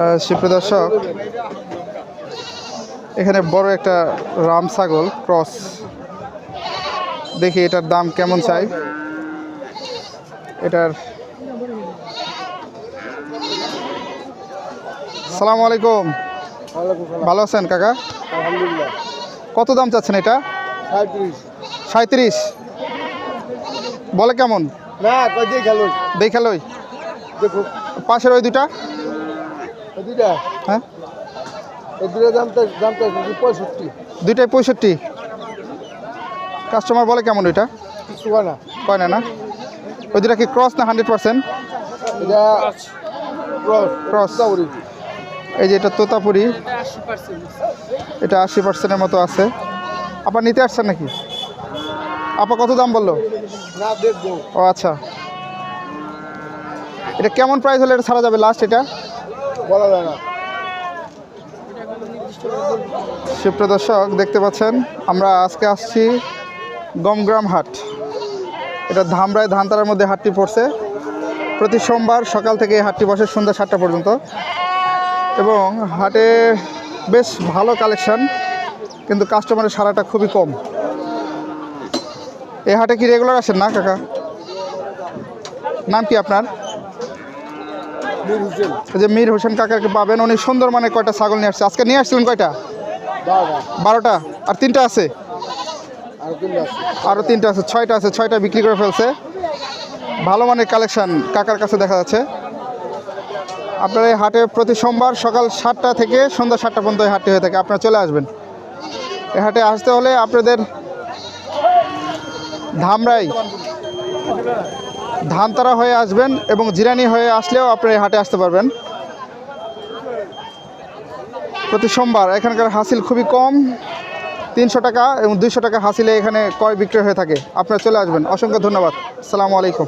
আহ, সুপ্রদর্শক এখানে বড় একটা রাম ছাগল ক্রস। দেখি এটার দাম কেমন চাই। এটার সালাম আলাইকুম। ভালো আছেন কাকা? কত দাম চাচ্ছেন এটা? সাঁত্রিশ। বলে কেমন? দেখালই দেখো। পাশের ওই দুটা? দুইটা হ্যাঁ? এই দুইটা পঁয়ষট্টি। দুইটাই পঁয়ষট্টি? কাস্টমার বলে কেমন ওইটা? কিছু হয় না। কয় না না? ওই দুটা কি ক্রস না হান্ড্রেড পার্সেন্ট এটা ক্রস Cross। এই যে এটা তোতাপুরি। এটা আশি পার্সেন্টের মতো আছে। আপা নিতে আসছেন নাকি? আপা কত দাম বলল? ও আচ্ছা। এটা কেমন প্রাইস হলে এটা ছাড়া যাবে লাস্ট এটা? বলা যায় না। সুপ্রদর্শক দেখতে পাচ্ছেন, আমরা আজকে আসছি গমগ্রাম হাট। এটা ধামরায় ধানতারার মধ্যে হাটটি পড়ছে। প্রতি সোমবার সকাল থেকে হাটটি বসে সন্ধ্যা সাতটা পর্যন্ত। এবং হাটে বেশ ভালো কালেকশন, কিন্তু কাস্টমারের সারাটা খুবই কম। এই হাটে কি রেগুলার আসেন না, কাকা? নাম কি আপনার? যে মীর হোসেন কাকাকে পাবেন উনি সুন্দর মানে কয়টা ছাগল নিয়ে আসছে? আজকে নিয়ে আসছিলেন কয়টা? বারোটা। আর তিনটা আছে? আর তিনটা আছে। আরও তিনটা আছে ছয়টা আছে ছয়টা বিক্রি করে ফেলছে। ভালো মানের কালেকশন কাকার কাছে দেখা যাচ্ছে। আপনার এই হাটে প্রতি সোমবার সকাল সাতটা থেকে সন্ধ্যা সাতটা পর্যন্ত এই হাটটি হয়ে থাকে। আপনারা চলে আসবেন। এই হাটে আসতে হলে আপনাদের ধামরাই ধানতারা হয়ে আসবেন এবং জিরানি হয়ে আসলেও আপনি হাটে আসতে পারবেন। প্রতি সোমবার এখানকার হাসিল খুবই কম, তিনশো টাকা এবং দুইশো টাকা হাসিলে এখানে ক্রয় বিক্রয় হয়ে থাকে। আপনারা চলে আসবেন। অসংখ্য ধন্যবাদ। সালামু আলাইকুম।